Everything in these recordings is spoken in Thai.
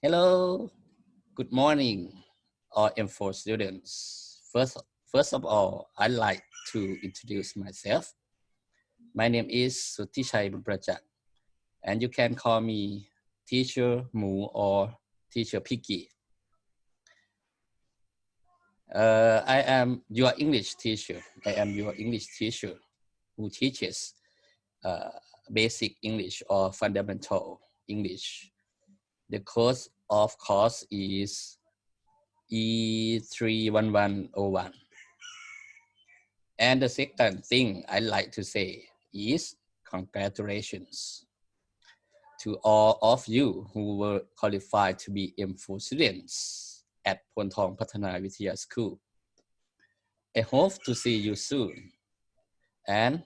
Hello, good morning, all M4 students. First, first of all, I'd like to introduce myself. My name is Sutichai Buprajak, and you can call me Teacher Mu or Teacher Piggy. Uh, I am your English teacher. I am your English teacher who teaches uh, basic English or fundamental English the cost of course is E31101. And the second thing I like to say is congratulations to all of you who were qualified to be M4 students at Pontong Patana Vitya School. I hope to see you soon. And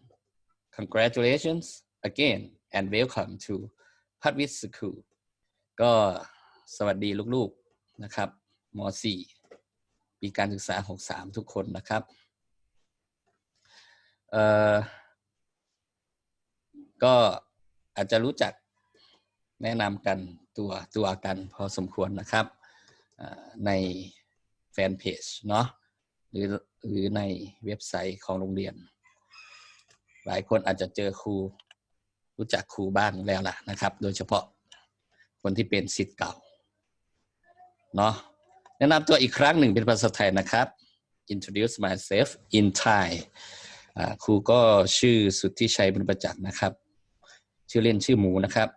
congratulations again and welcome to Patwit School. ก็สวัสดีลูกๆนะครับม .4 ปีการศึกษา 63 ทุกคนนะครับเอ่อก็อาจจะรู้จักแนะนำกันตัวตัวกันพอสมควรนะครับในแฟนเพจเนาะหรือหรือในเว็บไซต์ของโรงเรียน หลายคนอาจจะเจอครูรู้จักครูบ้างแล้วล่ะนะครับ โดยเฉพาะ คนที่เป็นสิทธิ์เก่าเนาะแนะนำตัวอีกครั้งหนึ่งเป็นภาษาไทยนะครับ introduce myself in Thai ครูก็ชื่อสุทธิชัยบุญประจักษ์นะครับ ชื่อเล่นชื่อหมูนะครับ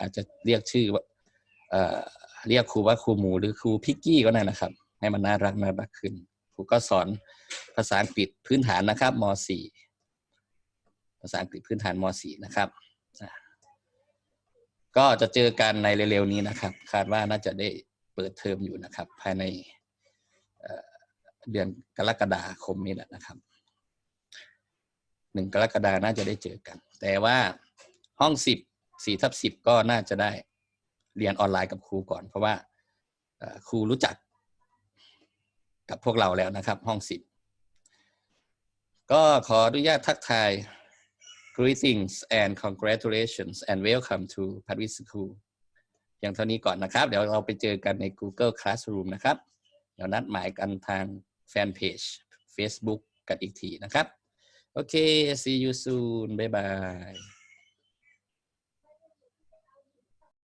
อาจจะเรียกชื่อเอ่อเรียกครูว่าครูหมูหรือครูพิกกี้ก็ได้นะครับ ให้มันน่ารักน่ารักขึ้น ครูก็สอนภาษาอังกฤษพื้นฐานนะครับม .4 ภาษาอังกฤษพื้นฐานม .4 นะครับ ก็จะเจอกันในเร็วๆนี้นะครับ คาดว่าน่าจะได้เปิดเทอมอยู่นะครับ ภายในเดือนกรกฎาคมนี้แหละนะครับหนึ่งกรกฎาน่าจะได้เจอกัน แต่ว่าห้องสิบสี่ทับสิบก็น่าจะได้เรียนออนไลน์กับครูก่อน เพราะว่าครูรู้จักกับพวกเราแล้วนะครับ ห้องสิบก็ขออนุญาตทักทาย greetings and congratulations and welcome to Paris School อยงเท่านี้ก่อนนะครับ เดี๋ยวเราไปเจอกันใน Google Classroom นะครับ เดี๋ยวนัดหมายกันทางแฟนเพจ Facebook กันอีกทีนะครับ โอเค see you soon Bye bye